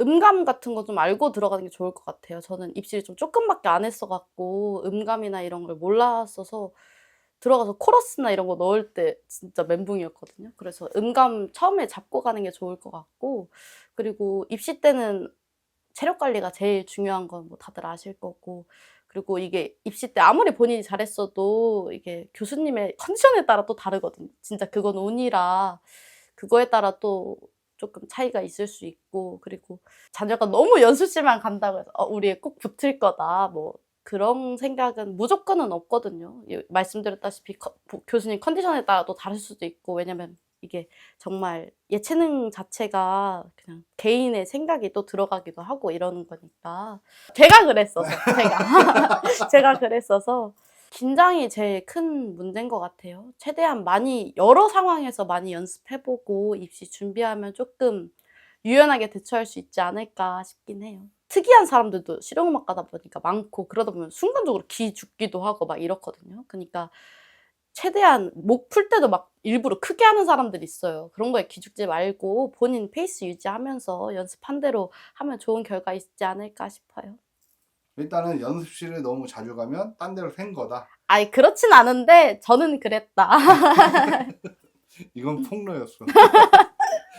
음감 같은 거 좀 알고 들어가는 게 좋을 것 같아요. 저는 입시를 좀 조금밖에 안 했어갖고 음감이나 이런 걸 몰랐어서 들어가서 코러스나 이런 거 넣을 때 진짜 멘붕이었거든요. 그래서 음감 처음에 잡고 가는 게 좋을 것 같고 그리고 입시 때는 체력 관리가 제일 중요한 건 뭐 다들 아실 거고 그리고 이게 입시 때 아무리 본인이 잘했어도 이게 교수님의 컨디션에 따라 또 다르거든요. 진짜 그건 운이라 그거에 따라 또 조금 차이가 있을 수 있고 그리고 자녀가 너무 연습실만 간다고 해서 어, 우리 꼭 붙을 거다. 뭐 그런 생각은 무조건은 없거든요. 이- 말씀드렸다시피 커- 보- 교수님 컨디션에 따라 또 다를 수도 있고 왜냐면 이게 정말 예체능 자체가 그냥 개인의 생각이 또 들어가기도 하고 이러는 거니까. 제가 그랬어서 제가. 제가 그랬어서 긴장이 제일 큰 문제인 것 같아요. 최대한 많이 여러 상황에서 많이 연습해보고 입시 준비하면 조금 유연하게 대처할 수 있지 않을까 싶긴 해요. 특이한 사람들도 실용음악 가다 보니까 많고 그러다 보면 순간적으로 기 죽기도 하고 막 이렇거든요. 그러니까 최대한 목 풀 때도 막 일부러 크게 하는 사람들이 있어요. 그런 거에 기죽지 말고 본인 페이스 유지하면서 연습한 대로 하면 좋은 결과 있지 않을까 싶어요. 일단은 연습실을 너무 자주 가면 딴 데로 샌 거다. 아니 그렇진 않은데 저는 그랬다. 이건 폭로였어.